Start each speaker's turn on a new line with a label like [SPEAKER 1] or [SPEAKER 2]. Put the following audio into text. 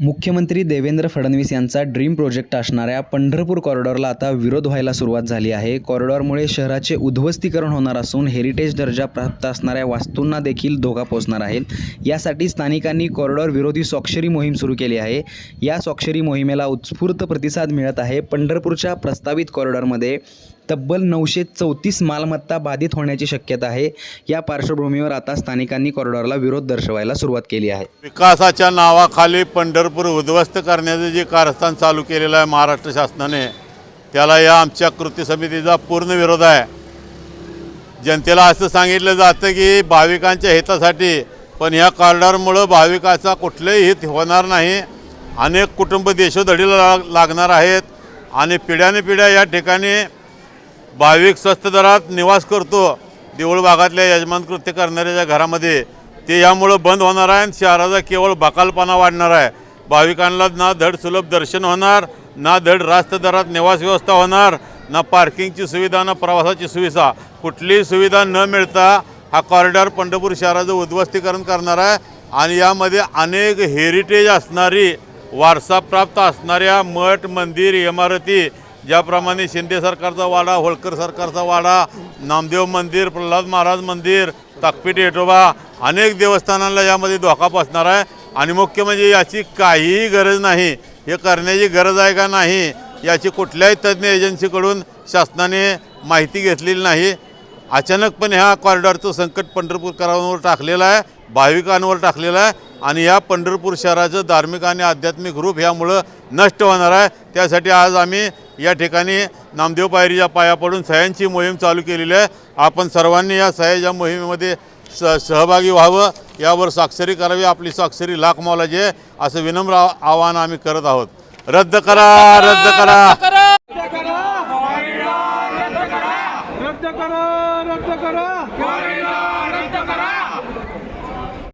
[SPEAKER 1] मुख्यमंत्री देवेंद्र फडणवीस यांचा dream project असणाऱ्या पंढरपूर कॉरिडॉरला आता विरोध व्हायला सुरुवात झाली आहे. कॉरिडॉरमुळे शहराचे उद्ध्वस्तीकरण होणार असून हेरिटेज दर्जा प्राप्त असणाऱ्या वास्तूंना देखील धोका पोचणार आहे. यासाठी स्थानिकांनी कॉरिडॉर विरोधी स्वाक्षरी मोहीम सुरू केली आहे. या स्वाक्षरी मोहिमेला उत्स्फूर्त प्रतिसाद मिळत आहे. पंढरपूरच्या प्रस्तावित कॉरिडॉरमध्ये तब्बल नऊशे चौतीस मालमत्ता बाधित होण्याची शक्यता आहे. या पार्श्वभूमीवर आता स्थानिकांनी कॉरिडॉरला विरोध दर्शवायला सुरुवात केली आहे.
[SPEAKER 2] विकासाच्या नावाखाली पंढरपूर उद्ध्वस्त करण्याचं जे कारस्थान चालू केलेलं आहे महाराष्ट्र शासनाने त्याला या आमच्या कृती समितीचा पूर्ण विरोध आहे. जनतेला असं सांगितलं जातं की भाविकांच्या हितासाठी पण ह्या कॉरिडॉरमुळं भाविकाचा कुठलंही हित होणार नाही. अनेक कुटुंब देशोधडीला लाग लागणार आहेत आणि पिढ्याने पिढ्या या ठिकाणी भाविक स्वस्त दरात निवास करतो. देऊळ भागातल्या यजमान कृत्य करणाऱ्याच्या घरामध्ये ते यामुळं बंद होणार आहे आणि शहराचा केवळ बकालपणा वाढणार आहे. भाविकांना ना धड सुलभ दर्शन होणार ना धड रास्त दरात निवास व्यवस्था होणार ना पार्किंगची सुविधा ना प्रवासाची सुविधा. कुठलीही सुविधा न मिळता हा कॉरिडॉर पंढरपूर शहराचं उद्ध्वस्तीकरण करणार आहे आणि यामध्ये अनेक हेरिटेज असणारी वारसाप्राप्त असणाऱ्या मठ मंदिर इमारती ज्याप्रमाणे शिंदे सरकारचा वाडा होळकर सरकारचा वाडा नामदेव मंदिर प्रल्हाद महाराज मंदिर ताकपीठ येटोबा अनेक देवस्थानांना यामध्ये धोका बसणार आहे. आणि मुख्य म्हणजे याची काहीही गरज नाही. हे करण्याची गरज आहे का नाही याची कुठल्याही तज्ज्ञ एजन्सीकडून शासनाने माहिती घेतलेली नाही. अचानकपणे ह्या कॉरिडॉरचं संकट पंढरपूरकरांवर टाकलेलं आहे भाविकांवर टाकलेलं आहे. आणि या पंढरपूर शहराचं धार्मिक आणि आध्यात्मिक रूप ह्यामुळं नष्ट होणार आहे. त्यासाठी आज आम्ही या ठिकाणी नामदेव पायरीच्या पाया पडून सह्यांची मोहीम चालू केलेली आहे. आपण सर्वांनी या सह्याच्या मोहिमेमध्ये स सहभागी व्हावं. यावर स्वाक्षरी करावी. आपली स्वाक्षरी लाख मोलाची आहे. असं विनम्र आवाहन आम्ही करत आहोत. रद्द करा रद्द करा.
[SPEAKER 3] रद्द करा रद्द करा.